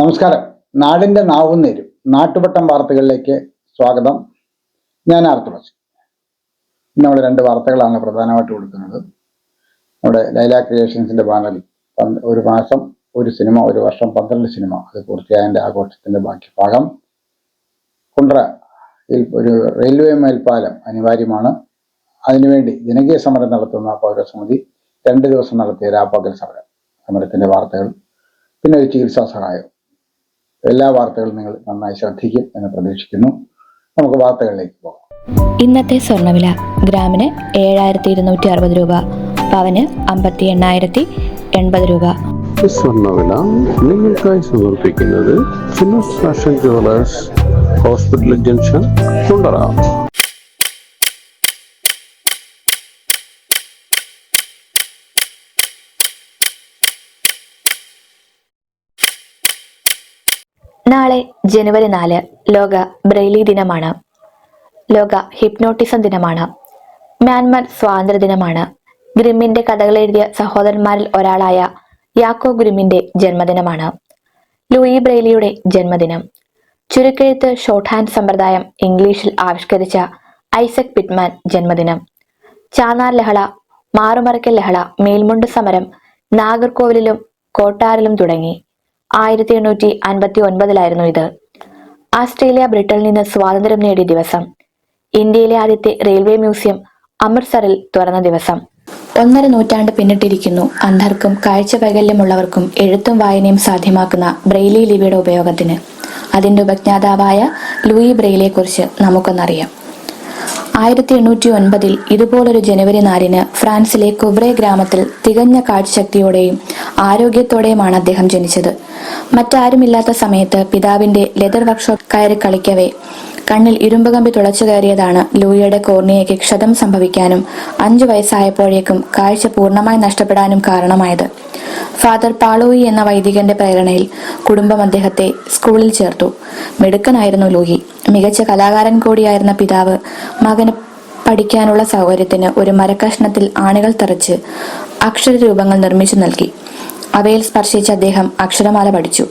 നമസ്കാരം. നാടിന്റെ നാവും നേരും നാട്ടുപട്ടം വാർത്തകളിലേക്ക് സ്വാഗതം. ഞാൻ ആർത്തുളച്ച് നമ്മൾ രണ്ട് വാർത്തകളാണ് പ്രധാനമായിട്ട് കൊടുക്കുന്നത്. നമ്മുടെ ലൈല ക്രിയേഷൻസിന്റെ ബാനറിൽ ഒരു മാസം ഒരു സിനിമ ഒരു വർഷം പന്ത്രണ്ട് സിനിമ. അത് പൂർത്തിയായതിന്റെ ആഘോഷത്തിന്റെ ബാക്കി ഭാഗം കുണ്ട്ര ഒരു റെയിൽവേ മേൽപ്പാലം അനിവാര്യമാണ്. അതിനുവേണ്ടി ജനകീയ സമരം നടത്തുന്ന പൗരസമിതി രണ്ട് ദിവസം നടത്തിയ രാപ്പകൽ സമരം. സമരത്തിന്റെ വാർത്തകൾ പിന്നെ ഒരു ചികിത്സാ സഹായം. എല്ലാ വാർത്തകളും നിങ്ങൾ നന്നായി ശ്രദ്ധിക്കും എന്ന് പ്രതീക്ഷിക്കുന്നു. നമുക്ക് വാർത്തകളിലേക്ക് പോകാം. ഇന്നത്തെ സ്വർണവില ഗ്രാമിന് ഏഴായിരത്തി ഇരുന്നൂറ്റി അറുപത് രൂപ പവന് അമ്പത്തി എണ്ണായിരത്തി എൺപത് രൂപ സ്വർണവില നിങ്ങൾക്കായി സമർപ്പിക്കുന്നത് Finos fashion jewellers hospital junction Kundara നാളെ ജനുവരി നാല് ലോക ബ്രെയിലി ദിനമാണ്. ലോക ഹിപ്നോട്ടിസം ദിനമാണ്. മ്യാൻമർ സ്വാതന്ത്ര്യ ദിനമാണ്. ഗ്രിമ്മിന്റെ കഥകൾ എഴുതിയ സഹോദരന്മാരിൽ ഒരാളായ യാക്കോ ഗ്രിമ്മിന്റെ ജന്മദിനമാണ്. ലൂയി ബ്രെയിലിയുടെ ജന്മദിനം. ചുരുക്കെഴുത്ത് ഷോർട്ട് ഹാൻഡ് സമ്പ്രദായം ഇംഗ്ലീഷിൽ ആവിഷ്കരിച്ച ഐസക് പിറ്റ്മാൻ ജന്മദിനം. ചാനാർ ലഹള മാറുമറയ്ക്കൽ ലഹള മേൽമുണ്ട് സമരം നാഗർകോവിലിലും കോട്ടാറിലും തുടങ്ങി. ആയിരത്തി എണ്ണൂറ്റി അൻപത്തി ഒൻപതിലായിരുന്നു ഇത്. ആസ്ട്രേലിയ ബ്രിട്ടനിൽ നിന്ന് സ്വാതന്ത്ര്യം നേടിയ ദിവസം. ഇന്ത്യയിലെ ആദ്യത്തെ റെയിൽവേ മ്യൂസിയം അമൃത്സറിൽ തുറന്ന ദിവസം. ഒന്നര നൂറ്റാണ്ട് പിന്നിട്ടിരിക്കുന്നു. അന്ധർക്കും കാഴ്ച വൈകല്യമുള്ളവർക്കും എഴുത്തും വായനയും സാധ്യമാക്കുന്ന ബ്രെയിലി ലിപിയുടെ ഉപയോഗത്തിന്. അതിന്റെ ഉപജ്ഞാതാവായ ലൂയി ബ്രെയിലിയെക്കുറിച്ച് നമുക്കൊന്നറിയാം. ആയിരത്തി എണ്ണൂറ്റി ഒൻപതിൽ ഇതുപോലൊരു ജനുവരി നാലിന് ഫ്രാൻസിലെ കുവ്രെ ഗ്രാമത്തിൽ തികഞ്ഞ കാഴ്ചശക്തിയോടെയും ആരോഗ്യത്തോടെയുമാണ് അദ്ദേഹം ജനിച്ചത്. മറ്റാരുമില്ലാത്ത സമയത്ത് പിതാവിന്റെ ലെതർ വർക്ക്ഷോപ്പ് കയറി കളിക്കവേ കണ്ണിൽ ഇരുമ്പുകമ്പി തുളച്ചു കയറിയതാണ് ലൂയിയുടെ കോർണിയയ്ക്ക് ക്ഷതം സംഭവിക്കാനും അഞ്ചു വയസ്സായപ്പോഴേക്കും കാഴ്ച പൂർണമായി നഷ്ടപ്പെടാനും കാരണമായത്. ഫാദർ പാളോയി എന്ന വൈദികന്റെ പ്രേരണയിൽ കുടുംബം അദ്ദേഹത്തെ സ്കൂളിൽ ചേർത്തു. മിടുക്കനായിരുന്നു ലൂയി. മികച്ച കലാകാരൻ കൂടിയായിരുന്ന പിതാവ് മകന് പഠിക്കാനുള്ള സൗകര്യത്തിന് ഒരു മരക്കഷ്ണത്തിൽ ആണികൾ തറച്ച് അക്ഷരരൂപങ്ങൾ നിർമ്മിച്ചു നൽകി. അവയിൽ സ്പർശിച്ച അദ്ദേഹം അക്ഷരമാല പഠിച്ചു.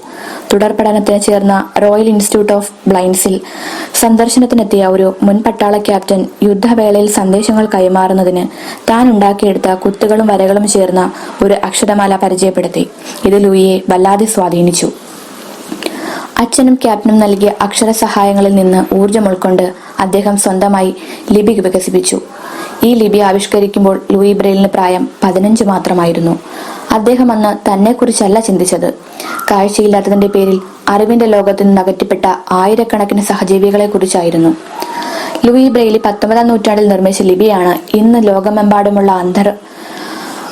തുടർ പഠനത്തിന് ചേർന്ന റോയൽ ഇൻസ്റ്റിറ്റ്യൂട്ട് ഓഫ് ബ്ലൈൻഡ്സിൽ സന്ദർശനത്തിനെത്തിയ ഒരു മുൻ പട്ടാള ക്യാപ്റ്റൻ യുദ്ധവേളയിൽ സന്ദേശങ്ങൾ കൈമാറുന്നതിന് താൻ ഉണ്ടാക്കിയെടുത്ത കുത്തുകളും വരകളും ചേർന്ന ഒരു അക്ഷരമാല പരിചയപ്പെടുത്തി. ഇത് ലൂയിയെ വല്ലാതെ സ്വാധീനിച്ചു. അച്ഛനും ക്യാപ്റ്റനും നൽകിയ അക്ഷര സഹായങ്ങളിൽ നിന്ന് ഊർജം ഉൾക്കൊണ്ട് അദ്ദേഹം സ്വന്തമായി ലിപി വികസിപ്പിച്ചു. ഈ ലിപി ആവിഷ്കരിക്കുമ്പോൾ ലൂയി ബ്രെയിലിന് പ്രായം പതിനഞ്ച് മാത്രമായിരുന്നു. അദ്ദേഹം അന്ന് തന്നെക്കുറിച്ചല്ല ചിന്തിച്ചത്. കാഴ്ചയില്ലാത്തതിന്റെ പേരിൽ അറിവിന്റെ ലോകത്ത് നിന്ന് അകറ്റിപ്പെട്ട ആയിരക്കണക്കിന് സഹജീവികളെ കുറിച്ചായിരുന്നു ലൂയി ബ്രെയിലി പത്തൊമ്പതാം നൂറ്റാണ്ടിൽ നിർമ്മിച്ച ലിപിയാണ് ഇന്ന് ലോകമെമ്പാടുമുള്ള അന്ധർ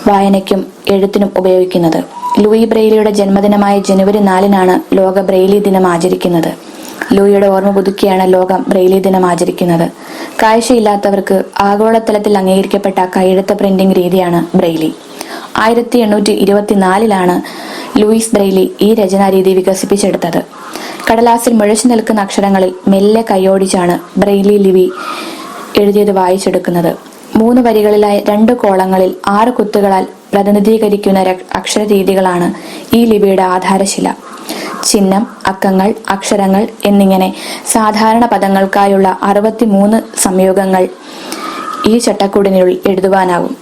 വായനയ്ക്കും എഴുത്തിനും ഉപയോഗിക്കുന്നത്. ലൂയി ബ്രെയിലിയുടെ ജന്മദിനമായ ജനുവരി നാലിനാണ് ലോക ബ്രെയിലി ദിനം ആചരിക്കുന്നത്. ലൂയിയുടെ ഓർമ്മ പുതുക്കിയാണ് ലോകം ബ്രെയിലി ദിനം ആചരിക്കുന്നത്. കാഴ്ചയില്ലാത്തവർക്ക് ആഗോളതലത്തിൽ അംഗീകരിക്കപ്പെട്ട കൈയെഴുത്ത പ്രിന്റിംഗ് രീതിയാണ് ബ്രെയിലി. ആയിരത്തി എണ്ണൂറ്റി ഇരുപത്തിനാലിലാണ് ലൂയിസ് ബ്രെയിലി ഈ രചനാരീതി വികസിപ്പിച്ചെടുത്തത്. കടലാസിൽ മുഴച്ചു നിൽക്കുന്ന അക്ഷരങ്ങളിൽ മെല്ലെ കൈയോടിച്ചാണ് ബ്രെയിലി ലിവി എഴുതിയത് വായിച്ചെടുക്കുന്നത്. മൂന്ന് വരികളിലായി രണ്ട് കോളങ്ങളിൽ ആറ് കുത്തുകളാൽ പ്രതിനിധീകരിക്കുന്ന അക്ഷരരീതികളാണ് ഈ ലിപിയുടെ ആധാരശില. ചിഹ്നം അക്കങ്ങൾ അക്ഷരങ്ങൾ എന്നിങ്ങനെ സാധാരണ പദങ്ങൾക്കായുള്ള അറുപത്തിമൂന്ന് സംയോഗങ്ങൾ ഈ ചട്ടക്കൂടിനുള്ളിൽ എഴുതുവാനാവും.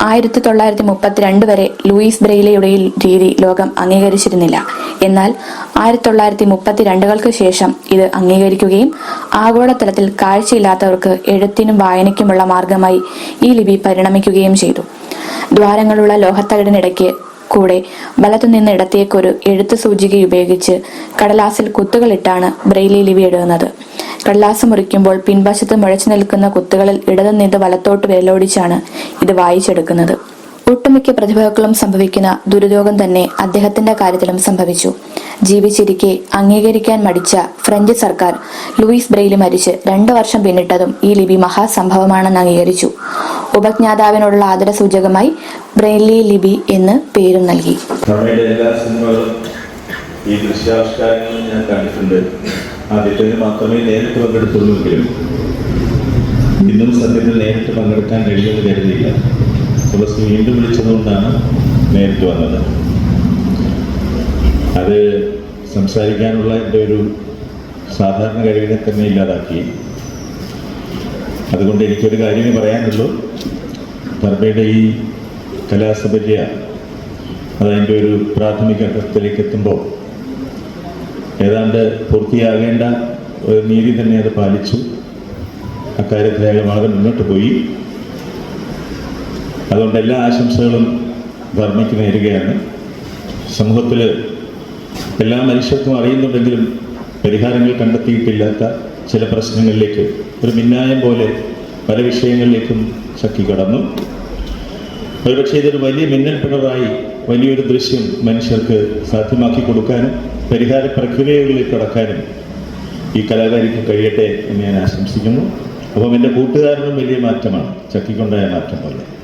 ആയിരത്തി തൊള്ളായിരത്തി മുപ്പത്തിരണ്ട് വരെ ലൂയിസ് ബ്രെയിലയുടെ രീതി ലോകം അംഗീകരിച്ചിരുന്നില്ല. എന്നാൽ ആയിരത്തി തൊള്ളായിരത്തി മുപ്പത്തിരണ്ടുകൾക്ക് ശേഷം ഇത് അംഗീകരിക്കുകയും ആഗോളതലത്തിൽ കാഴ്ചയില്ലാത്തവർക്ക് എഴുത്തിനും വായനയ്ക്കുമുള്ള മാർഗമായി ഈ ലിപി പരിണമിക്കുകയും ചെയ്തു. ദ്വാരങ്ങളുള്ള ലോഹത്തകിടിനിടയ്ക്ക് കൂടെ വലത്തുനിന്ന് ഇടത്തേക്കൊരു എഴുത്ത് സൂചിക ഉപയോഗിച്ച് കടലാസിൽ കുത്തുകളിട്ടാണ് ബ്രെയിലി ലിപി എഴുതുന്നത്. കടലാസ് മുറിക്കുമ്പോൾ പിൻവശത്ത് മുഴച്ചു നിൽക്കുന്ന കുത്തുകളിൽ ഇടതു നിന്ന് വലത്തോട്ട് വേലോടിച്ചാണ് ഇത് വായിച്ചെടുക്കുന്നത്. ഒട്ടുമിക്ക പ്രതിഭകളും സംഭവിക്കുന്ന ദുരിതോഗം തന്നെ അദ്ദേഹത്തിന്റെ കാര്യത്തിലും സംഭവിച്ചു. ജീവിച്ചിരിക്കെ അംഗീകരിക്കാൻ മടിച്ച ഫ്രഞ്ച് സർക്കാർ ലൂയിസ് ബ്രെയിലി മരിച്ച് രണ്ടു വർഷം പിന്നിട്ടതും ഈ ലിപി മഹാസംഭവമാണെന്ന് അംഗീകരിച്ചു. ഉപജ്ഞാതാവിനോടുള്ള ആദരസൂചകമായി ബ്രെയിലി ലിപി എന്ന് പേരും നൽകി. ഈ ദൃശ്യാവിഷ്കാരങ്ങളും ഞാൻ കണ്ടിട്ടുണ്ട്. ആദ്യത്തേത് മാത്രമേ നേരിട്ട് പങ്കെടുത്തുള്ളൂവെങ്കിലും ഇന്നും സത്യത്തിൽ നേരിട്ട് പങ്കെടുക്കാൻ കഴിയുമെന്ന് കരുതിയില്ല. തുളസി വീണ്ടും വിളിച്ചതുകൊണ്ടാണ് നേരിട്ട് വന്നത്. അത് സംസാരിക്കാനുള്ള എന്റെ ഒരു സാധാരണ കഴിവിനെ തന്നെ ഇല്ലാതാക്കി. അതുകൊണ്ട് എനിക്കൊരു കാര്യമേ പറയാനുള്ളൂ. പർബയുടെ ഈ കലാസപര്യ അതതിന്റെ ഒരു പ്രാഥമിക ഘട്ടത്തിലേക്ക് എത്തുമ്പോൾ ഏതാണ്ട് പൂർത്തിയാകേണ്ട ഒരു നീതി തന്നെ അത് പാലിച്ചു. അക്കാര്യത്തിൽ അയാൾ വളരെ മുന്നോട്ട് പോയി. അതുകൊണ്ട് എല്ലാ ആശംസകളും ധർമ്മയ്ക്ക് നേരുകയാണ്. സമൂഹത്തിൽ എല്ലാ മനുഷ്യർക്കും അറിയുന്നുണ്ടെങ്കിലും പരിഹാരങ്ങൾ കണ്ടെത്തിയിട്ടില്ലാത്ത ചില പ്രശ്നങ്ങളിലേക്ക് ഒരു മിന്നായം പോലെ പല വിഷയങ്ങളിലേക്കും ശക്തി കടന്നു. ഒരുപക്ഷെ ഇതൊരു വലിയ മിന്നൽ പിണറായി വലിയൊരു ദൃശ്യം മനുഷ്യർക്ക് സാധ്യമാക്കി കൊടുക്കാനും പരിഹാര പ്രക്രിയകളിലേക്ക് കടക്കാനും ഈ കലാകാരിക്ക് കഴിയട്ടെ എന്ന് ഞാൻ ആശംസിക്കുന്നു. അപ്പം എന്റെ കൂട്ടുകാരനും വലിയ മാറ്റമാണ്. ചക്കിക്കൊണ്ടായ മാറ്റം പോലെ.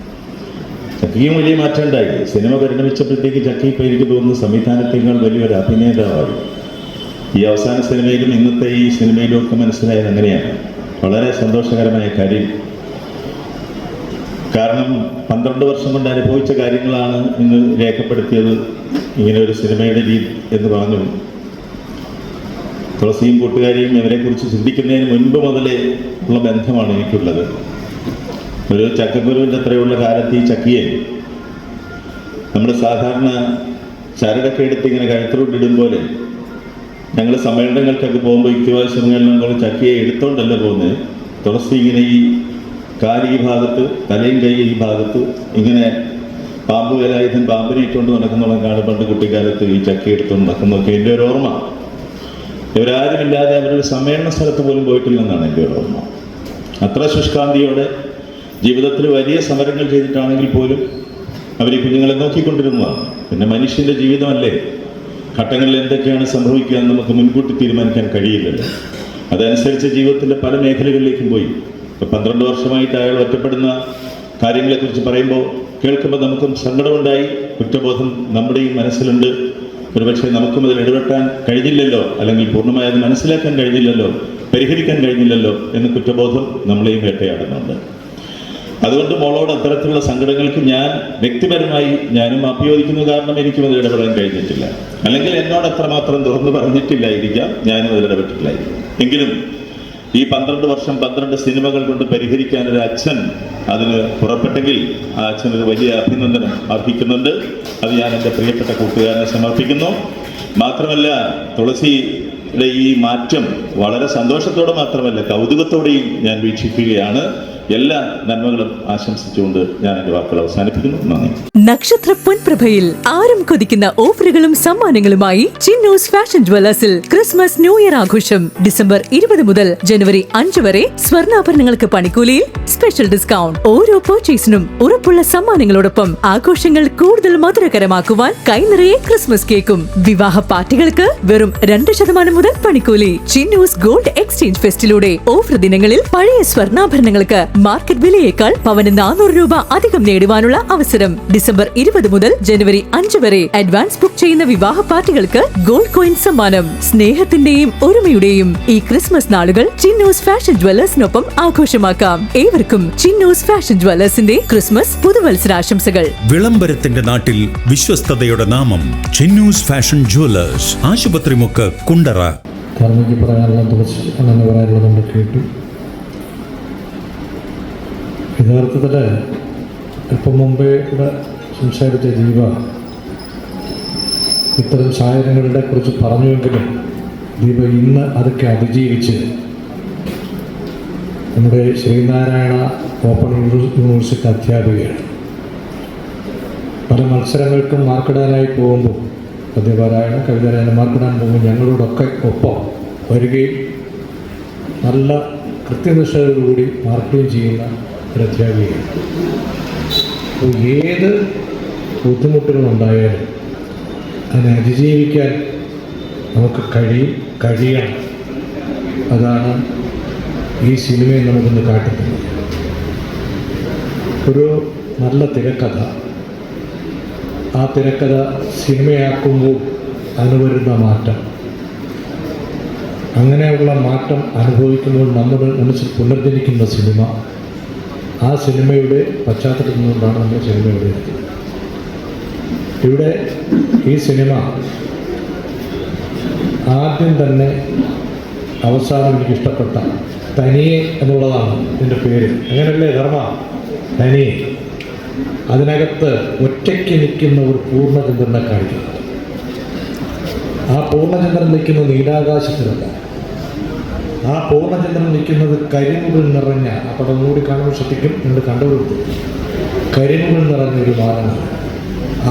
ചക്കിയും വലിയ മാറ്റം ഉണ്ടായി സിനിമ പരിണമിച്ചപ്പോഴത്തേക്ക് ചക്കി പേരിട്ട് തോന്നുന്ന സംവിധാനത്തേക്കാൾ വലിയൊരു അഭിനേതാവായി. ഈ അവസാന സിനിമയിലും ഇന്നത്തെ ഈ സിനിമയിലും ഒക്കെ മനസ്സിലായത് അങ്ങനെയാണ്. വളരെ സന്തോഷകരമായ കാര്യം. കാരണം പന്ത്രണ്ട് വർഷം കൊണ്ട് അനുഭവിച്ച കാര്യങ്ങളാണ് ഇന്ന് രേഖപ്പെടുത്തിയത് ഇങ്ങനെ ഒരു സിനിമയുടെ രീതി എന്ന് പറഞ്ഞു. തുളസിയും കൂട്ടുകാരിയും ഇവരെക്കുറിച്ച് ചിന്തിക്കുന്നതിന് മുൻപ് മുതലേ ഉള്ള ബന്ധമാണ് എനിക്കുള്ളത്. ഒരു ചക്കക്കുരുവിന്റെ അത്രയുള്ള കാലത്ത് ഈ ചക്കിയെ നമ്മൾ സാധാരണ ചരടൊക്കെ എടുത്ത് ഇങ്ങനെ കഴുത്തിലോട്ടിടും പോലെ ഞങ്ങൾ സമ്മേളനങ്ങൾക്കൊക്കെ പോകുമ്പോൾ യുക്തിവാദ സമ്മേളനങ്ങൾ ചക്കിയെ എടുത്തോണ്ടല്ല പോകുന്നത് തുളസി ഇങ്ങനെ ഈ കാൽ ഈ ഭാഗത്ത് തലയും കൈ ഈ ഭാഗത്ത് ഇങ്ങനെ പാമ്പ് വേലായുധൻ പാമ്പിനെ ഇട്ടുകൊണ്ട് നടക്കുന്നോളം കാണും പണ്ട് കുട്ടിക്കാലത്ത് ഈ ചക്കി എടുത്തുകൊണ്ട് നടക്കുന്നതൊക്കെ. എന്റെ ഒരു ഓർമ്മ. ഇവരാരുമില്ലാതെ അവരൊരു സമ്മേളന സ്ഥലത്ത് പോലും പോയിട്ടില്ലെന്നാണ് എന്റെ ഒരു ഓർമ്മ. അത്ര ശുഷ്കാന്തിയോടെ ജീവിതത്തിൽ വലിയ സമരങ്ങൾ ചെയ്തിട്ടാണെങ്കിൽ പോലും അവർ ഈ കുഞ്ഞുങ്ങളെ നോക്കിക്കൊണ്ടിരുന്നതാണ്. പിന്നെ മനുഷ്യന്റെ ജീവിതമല്ലേ? ഘട്ടങ്ങളിൽ എന്തൊക്കെയാണ് സംഭവിക്കുക എന്ന് നമുക്ക് മുൻകൂട്ടി തീരുമാനിക്കാൻ കഴിയില്ലല്ലോ. അതനുസരിച്ച് ജീവിതത്തിന്റെ പല മേഖലകളിലേക്കും പോയി. ഇപ്പം പന്ത്രണ്ട് വർഷമായിട്ട് അയാൾ ഒറ്റപ്പെടുന്ന കാര്യങ്ങളെക്കുറിച്ച് പറയുമ്പോൾ കേൾക്കുമ്പോൾ നമുക്കും സങ്കടമുണ്ടായി. കുറ്റബോധം നമ്മുടെയും മനസ്സിലുണ്ട്. ഒരുപക്ഷെ നമുക്കും അതിൽ ഇടപെട്ടാൻ കഴിഞ്ഞില്ലല്ലോ. അല്ലെങ്കിൽ പൂർണമായി അത് മനസ്സിലാക്കാൻ കഴിഞ്ഞില്ലല്ലോ. പരിഹരിക്കാൻ കഴിഞ്ഞില്ലല്ലോ എന്ന കുറ്റബോധം നമ്മളെയും വേട്ടയാടുന്നുണ്ട്. അതുകൊണ്ട് മോളോട് അത്തരത്തിലുള്ള സങ്കടങ്ങൾക്ക് ഞാൻ വ്യക്തിപരമായി ഞാനും അഭിയോജിക്കുന്നു കാരണം എനിക്കും അതിൽ ഇടപെടാൻ കഴിഞ്ഞിട്ടില്ല. അല്ലെങ്കിൽ എന്നോട് അത്രമാത്രം തുറന്നു പറഞ്ഞിട്ടില്ലായിരിക്കാം ഞാനും അതിൽ ഇടപെട്ടിട്ടില്ലായിരിക്കും. എങ്കിലും ഈ പന്ത്രണ്ട് വർഷം പന്ത്രണ്ട് സിനിമകൾ കൊണ്ട് പരിഹരിക്കാൻ ഒരു അച്ഛൻ അതിന് പുറപ്പെട്ടെങ്കിൽ ആ അച്ഛനൊരു വലിയ അഭിനന്ദനം അർഹിക്കുന്നുണ്ട്. അത് ഞാൻ എന്റെ പ്രിയപ്പെട്ട കൂട്ടുകാരനെ സമർപ്പിക്കുന്നു. മാത്രമല്ല തുളസിയുടെ ഈ മാറ്റം വളരെ സന്തോഷത്തോടെ മാത്രമല്ല കൗതുകത്തോടെയും ഞാൻ വീക്ഷിക്കുകയാണ്. എല്ലാ നന്മകളും ആശംസിച്ചുകൊണ്ട് ഞാൻ എന്റെ വാക്കുകൾ അവസാനിപ്പിക്കുന്നു. നന്ദി. നക്ഷത്ര പൊൻപ്രഭയിൽ ആരും കൊതിക്കുന്ന ഓഫറുകളും സമ്മാനങ്ങളുമായി ചിന്നൂസ് ഫാഷൻ ജ്വല്ലേഴ്സിൽ ക്രിസ്മസ് ന്യൂ ഇയർ ആഘോഷം ഡിസംബർ ഇരുപത് മുതൽ ജനുവരി അഞ്ച് വരെ സ്വർണാഭരണങ്ങൾക്ക് പണിക്കൂലിയിൽ സ്പെഷ്യൽ ഡിസ്കൗണ്ട്. ഓരോ പർച്ചേസിനും ഉറപ്പുള്ള സമ്മാനങ്ങളോടൊപ്പം ആഘോഷങ്ങൾ കൂടുതൽ മധുരകരമാക്കുവാൻ കൈനിറയെ ക്രിസ്മസ് കേക്കും. വിവാഹ പാർട്ടികൾക്ക് വെറും രണ്ട് ശതമാനം മുതൽ പണിക്കൂലി. ചിന്നൂസ് ഗോൾഡ് എക്സ്ചേഞ്ച് ഫെസ്റ്റിലൂടെ ഓഫർ ദിനങ്ങളിൽ പഴയ സ്വർണാഭരണങ്ങൾക്ക് മാർക്കറ്റ് വിലയേക്കാൾ പവന് നാനൂറ് രൂപ അധികം നേടുവാനുള്ള അവസരം ഡിസംബർ ഇരുപത് മുതൽ ജനുവരി അഞ്ച് വരെ അഡ്വാൻസ് ബുക്ക് ചെയ്യുന്ന വിവാഹ പാർട്ടികൾക്ക് ഗോൾഡ് കോയിൻ സമ്മാനം. സ്നേഹത്തിന്റെയും ഒരുമയുടെയും ഈ ക്രിസ്മസ് നാളുകൾ ചിന്നൂസ് ഫാഷൻ ജ്വല്ലേഴ്സിനൊപ്പം ആഘോഷമാക്കാം. ഏവർക്കും ചിന്നൂസ് ഫാഷൻ ജ്വല്ലേഴ്സിന്റെ ക്രിസ്മസ് പുതുവത്സരാശംസകൾ. വിളംബരത്തിന്റെ നാട്ടിൽ വിശ്വസ്തയുടെ നാമം ചിന്നൂസ് ഫാഷൻ ജുവലേഴ്സ് ആശുപത്രിമുക്ക് കുണ്ടറ. ധർമ്മയ്ക്ക് പറയാനുള്ള തുളസി അങ്ങനെ പറയാനുള്ളത് നമ്മൾ കേട്ടു. യഥാർത്ഥത്തിൽ ഇപ്പം മുമ്പേ ഇവിടെ സംസാരിച്ച ജീവ ഇത്തരം സാഹചര്യങ്ങളുടെ കുറിച്ച് പറഞ്ഞുവെങ്കിലും ദീപ ഇന്ന് അതൊക്കെ അതിജീവിച്ച് നമ്മുടെ ശ്രീനാരായണ ഓപ്പൺ യൂണി- യൂണിവേഴ്സിറ്റി അധ്യാപികയാണ്. പല മത്സരങ്ങൾക്കും മാർക്കിടാനായി പോകുമ്പോൾ പദ്യപാരായണ കവിതാരായണ മാർക്കിടാൻ പോകുമ്പോൾ ഞങ്ങളോടൊക്കെ ഒപ്പം വരികയും നല്ല കൃത്യനിഷ്ഠയോടുകൂടി മാർക്കുകയും ചെയ്യുന്ന അധ്യാപികയാണ് അപ്പോൾ ഏത് ബുദ്ധിമുട്ടുകളുണ്ടായാലും അതിനെ അതിജീവിക്കാൻ നമുക്ക് കഴിയും കഴിയണം. അതാണ് ഈ സിനിമയിൽ നമുക്കൊന്ന് കാട്ടുന്നത്. ഒരു നല്ല തിരക്കഥ. ആ തിരക്കഥ സിനിമയാക്കുമ്പോൾ അനുവരുന്ന മാറ്റം. അങ്ങനെയുള്ള മാറ്റം അനുഭവിക്കുമ്പോൾ നമ്മൾ മനസ്സിൽ പുനർജനിക്കുന്ന സിനിമ. ആ സിനിമയുടെ പശ്ചാത്തലത്തിൽ നിന്നുകൊണ്ടാണ് നമ്മൾ സിനിമ ഇവിടെ ഇവിടെ ഈ സിനിമ ആദ്യം തന്നെ അവസാനം എനിക്ക് ഇഷ്ടപ്പെട്ട തനിയെ എന്നുള്ളതാണ് എന്റെ പേര്. അങ്ങനല്ലേ ധർമ്മ? തനിയെ. അതിനകത്ത് ഒറ്റയ്ക്ക് നിൽക്കുന്ന ഒരു പൂർണചന്ദ്രനെ കാണിക്കുന്നത് ആ പൂർണചന്ദ്രൻ നിൽക്കുന്ന നീലാകാശത്തിലല്ല. ആ പൂർണചന്ദ്രൻ നിൽക്കുന്നത് കരിമുകൾ നിറഞ്ഞ അപ്പോൾ ഒന്നുകൂടി കൂടി കാണുമ്പോൾ ശ്രദ്ധിക്കും നിങ്ങൾ കണ്ടുകൊടുത്തു കരിമുകൾ നിറഞ്ഞ ഒരു മാനമാണ്.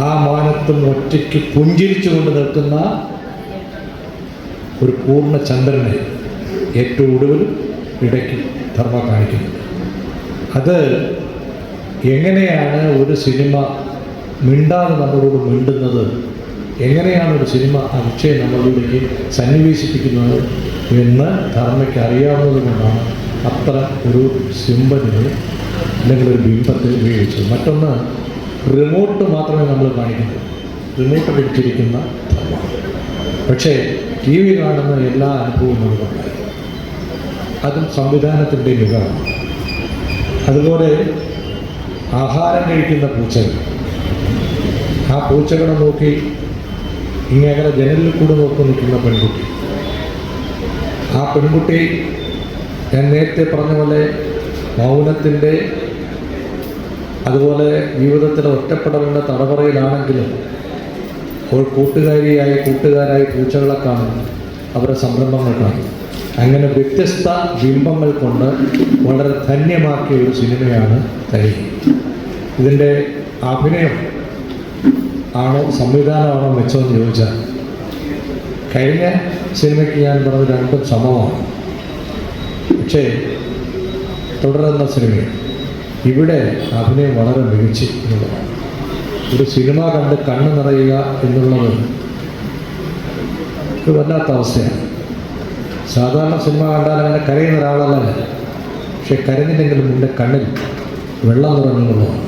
ആ മാനത്തും ഒറ്റയ്ക്ക് പുഞ്ചിരിച്ചുകൊണ്ട് നിൽക്കുന്ന ഒരു പൂർണ ചന്ദ്രനെ ഏറ്റവും ഒടുവിൽ ഇടയ്ക്ക് ധർമ്മ കാണിക്കുന്നു. അത് എങ്ങനെയാണ് ഒരു സിനിമ മിണ്ടാതെ നമ്മളോട് മിണ്ടുന്നത്? എങ്ങനെയാണ് ഒരു സിനിമ ആ വിഷയം നമ്മളിലേക്ക് സന്നിവേശിപ്പിക്കുന്നത്? എന്ന് ധർമ്മയ്ക്ക് അറിയാവുന്നത് കൊണ്ടാണ് അത്ര ഒരു സിമ്പലിനെ അല്ലെങ്കിൽ ഒരു ബിംബത്തെ ഉപയോഗിച്ചത്. മറ്റൊന്ന് റിമോട്ട് മാത്രമേ നമ്മൾ കാണിക്കുന്നുള്ളൂ റിമോട്ട് പിടിച്ചിരിക്കുന്ന പക്ഷേ ടി വി കാണുന്ന എല്ലാ അനുഭവവും നമുക്കുണ്ടായി അതും സംവിധാനത്തിന്റെ മികവാണ് അതുപോലെ ആഹാരം കഴിക്കുന്ന പൂച്ചകൾ. ആ പൂച്ചകളെ നോക്കി ഇങ്ങനെ ജനലിൽ കൂടെ നോക്കി നിൽക്കുന്ന പെൺകുട്ടി. ആ പെൺകുട്ടി ഞാൻ നേരത്തെ പറഞ്ഞ പോലെ മൗനത്തിന്റെ അതുപോലെ ജീവിതത്തിലെ ഒറ്റപ്പെടലിന്റെ തടവറയിലാണെങ്കിലും അവൾ കൂട്ടുകാരിയായി കൂട്ടുകാരായി പൂച്ചകളെ കാണും അവരുടെ സംരംഭങ്ങൾ കാണും. അങ്ങനെ വ്യത്യസ്ത ബിംബങ്ങൾ കൊണ്ട് വളരെ ധന്യമാക്കിയ ഒരു സിനിമയാണ് തരി ഇതിന്റെ അഭിനയം ആണോ സംവിധാനമാണോ മെച്ചമെന്ന് ചോദിച്ചാൽ കഴിഞ്ഞ സിനിമയ്ക്ക് ഞാൻ പറഞ്ഞത് രണ്ടും സമമാണ് പക്ഷേ തുടരുന്ന സിനിമ ഇവിടെ അഭിനയം വളരെ മികച്ചു എന്നുള്ളതാണ്. ഒരു സിനിമ കണ്ട് കണ്ണ് നിറയുക എന്നുള്ളത് ഒരു വല്ലാത്ത അവസ്ഥയാണ്. സാധാരണ സിനിമ കണ്ടാൽ അങ്ങനെ കരയുന്ന ഒരാളല്ല. പക്ഷെ കരഞ്ഞില്ലെങ്കിലും എന്റെ കണ്ണിൽ വെള്ളം നിറഞ്ഞുള്ളതാണ്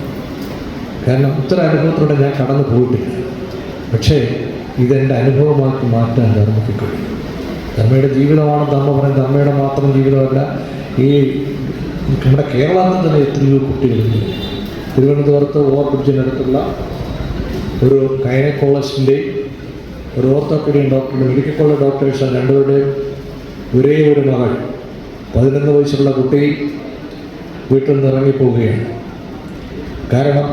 കാരണം ഇത്ര അനുഭവത്തിലൂടെ ഞാൻ കടന്നു പോയിട്ടില്ല. പക്ഷേ ഇതെന്റെ അനുഭവമാക്കി മാറ്റാൻ ധർമ്മയ്ക്ക് കഴിയും ധർമ്മയുടെ ജീവിതമാണ് ധർമ്മ പറയുന്നത്. ധർമ്മയുടെ മാത്രം ജീവിതമല്ല ഈ നമ്മുടെ കേരളത്തിൽ തന്നെ എത്രയോ കുട്ടികളുണ്ട് തിരുവനന്തപുരത്ത് ഓവർ ബ്രിഡ്ജിനടുത്തുള്ള ഒരു ഗൈനക്കോളജിന്റെ ഒരു ഓർത്തോപീഡിയൻ ഡോക്ടറുടെ മെഡിക്കൽ കോളേജ് ഡോക്ടേഴ്സ് രണ്ടുപേരുടെയും ഒരേ ഒരു മകൾ. പതിനൊന്ന് വയസ്സുള്ള കുട്ടി വീട്ടിൽ നിന്ന് ഇറങ്ങിപ്പോവുകയാണ്. കാരണം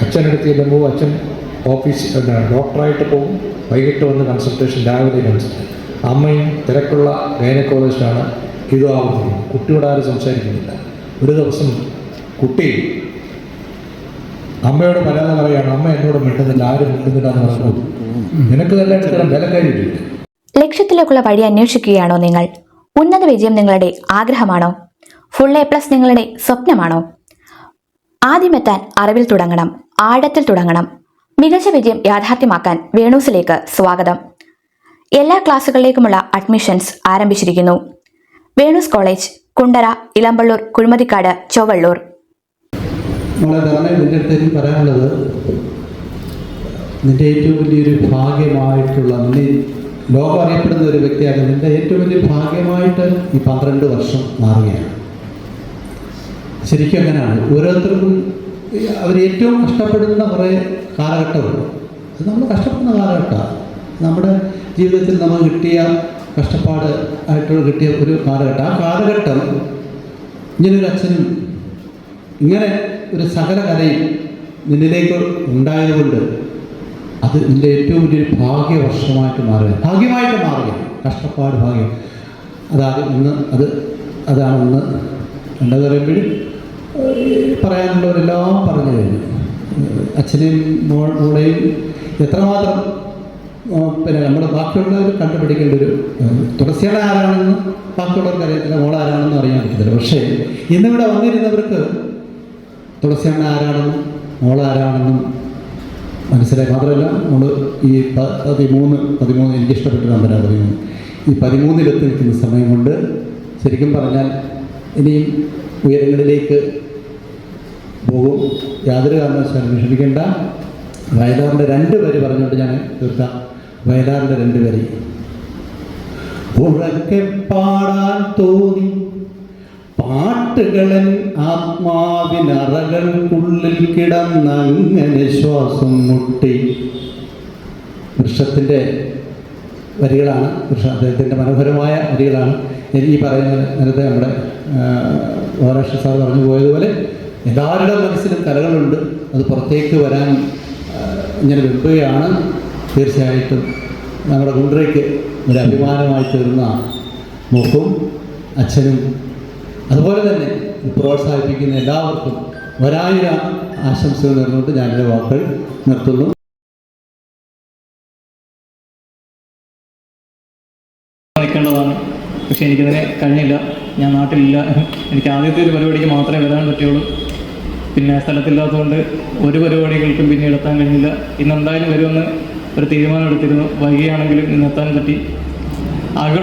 അച്ഛനടുത്ത് ചെല്ലുമ്പോൾ അച്ഛൻ ഓഫീസ് ഡോക്ടറായിട്ട് പോകും. വൈകിട്ട് വന്ന് കൺസൾട്ടേഷൻ രാവിലെ കൺസൾട്ടേഷൻ അമ്മയും തിരക്കുള്ള ഗൈനക്കോളജിസ്റ്റാണ് ഇത് ആവുന്നത് കുട്ടിയോട് ആരും സംസാരിക്കുന്നില്ല. ഒരു ദിവസം കുട്ടി അമ്മയോട് പരാതി പറയാണ് അമ്മ എന്നോട് മിണ്ടുന്നില്ല ആരും മിണ്ടുന്നില്ല എന്ന് പറഞ്ഞു നിനക്ക് തന്നെ ഇത്തരം വിലക്കാരിയിട്ടില്ല ലക്ഷ്യത്തിലേക്കുള്ള വഴി അന്വേഷിക്കുകയാണോ നിങ്ങൾ? ഉന്നത വിജയം നിങ്ങളുടെ ആഗ്രഹമാണോ? ഫുൾ എ പ്ലസ് നിങ്ങളുടെ സ്വപ്നമാണോ? ആദ്യമെത്താൻ അറിവിൽ തുടങ്ങണം ആഴത്തിൽ തുടങ്ങണം. മികച്ച വിജയം യാഥാർത്ഥ്യമാക്കാൻ വേണൂസിലേക്ക് സ്വാഗതം. എല്ലാ ക്ലാസ്സുകളിലേക്കുമുള്ള അഡ്മിഷൻസ് ആരംഭിച്ചിരിക്കുന്നു. വേണൂസ് കോളേജ് കുണ്ടറ ഇളമ്പള്ളൂർ കുഴിമതിക്കാട് ചൊവ്വള്ളൂർ. പറയാനുള്ളത് നിന്റെ ഏറ്റവും വലിയൊരു ഭാഗ്യമായിട്ടുള്ള നിന്നെ ലോകം അറിയപ്പെടുന്ന ഒരു വ്യക്തിയാണ് നിന്റെ ഏറ്റവും വലിയ ഭാഗ്യമായിട്ട് ഈ പന്ത്രണ്ട് വർഷം മാറുകയാണ്. ശരിക്കും അങ്ങനെയാണ്. ഓരോരുത്തർക്കും അവർ ഏറ്റവും കഷ്ടപ്പെടുന്ന കുറേ കാലഘട്ടമുണ്ട്. അത് നമ്മൾ കഷ്ടപ്പെടുന്ന കാലഘട്ടമാണ്. നമ്മുടെ ജീവിതത്തിൽ നമ്മൾ കിട്ടിയ കഷ്ടപ്പാട് ആയിട്ടുള്ള കിട്ടിയ ഒരു കാലഘട്ടം. ആ കാലഘട്ടം ഇങ്ങനൊരു അച്ഛനും ഇങ്ങനെ ഒരു സകല കലയും നിന്നിലേക്ക് ഉണ്ടായതുകൊണ്ട് അത് നിന്റെ ഏറ്റവും വലിയൊരു ഭാഗ്യവർഷമായിട്ട് മാറുക ഭാഗ്യമായിട്ട് മാറുക കഷ്ടപ്പാട് ഭാഗ്യം. അതാണ് ഇന്ന് അത് അതാണ് എന്താ പറയുമ്പോഴും പറയാനുള്ളവരെല്ലാം പറഞ്ഞു കഴിഞ്ഞു. അച്ഛനെയും മോൾ മോളെയും എത്രമാത്രം പിന്നെ നമ്മൾ ബാക്കിയുള്ളവർ കണ്ടുപിടിക്കേണ്ട ഒരു തുളസിയുടെ ആരാണെന്ന് ബാക്കിയുള്ളവർക്ക് അറിയത്തില്ല മോൾ ആരാണെന്ന് അറിയാൻ പറ്റത്തില്ല. പക്ഷേ ഇന്നിവിടെ വന്നിരുന്നവർക്ക് തുളസിയമ്മ ആരാണെന്നും മോൾ ആരാണെന്നും മനസ്സിലായി. മാത്രമല്ല നമ്മൾ ഈ പതിമൂന്ന് പതിമൂന്ന് എനിക്ക് ഇഷ്ടപ്പെട്ട നമ്പരാണ്. പതിമൂന്ന് ഈ പതിമൂന്നിലെത്തി നിൽക്കുന്ന സമയം കൊണ്ട് ശരിക്കും പറഞ്ഞാൽ ഇനിയും ഉയരങ്ങളിലേക്ക് പോകും. യാതൊരു കാരണവശാലും വിഷമിക്കേണ്ട. വയലാറിന്റെ രണ്ട് വരി പറഞ്ഞുകൊണ്ട് ഞാൻ തീർക്കാം. വയലാറിന്റെ രണ്ട് വരി. ഉറക്കെ പാടാൻ തോന്നി. പാട്ടുകളൻ ആത്മാവിനറകൾക്കുള്ളിൽ കിടന്നങ്ങനെ ശ്വാസം മുട്ടി. വൃക്ഷത്തിന്റെ വരികളാണ്. വൃക്ഷ അദ്ദേഹത്തിന്റെ മനോഹരമായ വരികളാണ്. എനിക്ക് പറയുന്നത് നേരത്തെ നമ്മുടെ മഹാരാഷ്ട്ര സാർ പറഞ്ഞു പോയതുപോലെ എല്ലാവരുടെ മനസ്സിലും കലകളുണ്ട്. അത് പുറത്തേക്ക് വരാൻ ഇങ്ങനെ വെക്കുകയാണ് തീർച്ചയായിട്ടും നമ്മുടെ കുണ്ടറയ്ക്ക് ഒരു അഭിമാനമായി തീർന്ന മൂക്കും അച്ഛനും. അതുപോലെ തന്നെ പ്രോത്സാഹിപ്പിക്കുന്ന എല്ലാവർക്കും ഒരായിരം ആശംസകൾ നേർന്നുകൊണ്ട് ഞാനെന്റെ വാക്കുകൾ നിർത്തുന്നു. നിൽക്കേണ്ടതാണ് പക്ഷേ എനിക്കതിനെ കഴിഞ്ഞില്ല. ഞാൻ നാട്ടിലില്ല. എനിക്ക് ആദ്യത്തെ ഒരു പരിപാടിക്ക് മാത്രമേ വരാൻ പറ്റുള്ളൂ പിന്നെ സ്ഥലത്തില്ലാത്തതുകൊണ്ട് ഒരു പരിപാടികൾക്കും പിന്നീട് എത്താൻ കഴിഞ്ഞില്ല. ഇന്ന് എന്തായാലും വരുമെന്ന് ഒരു തീരുമാനം എടുത്തിരുന്നു. വൈകിയാണെങ്കിലും ഇന്ന് എത്താൻ പറ്റി.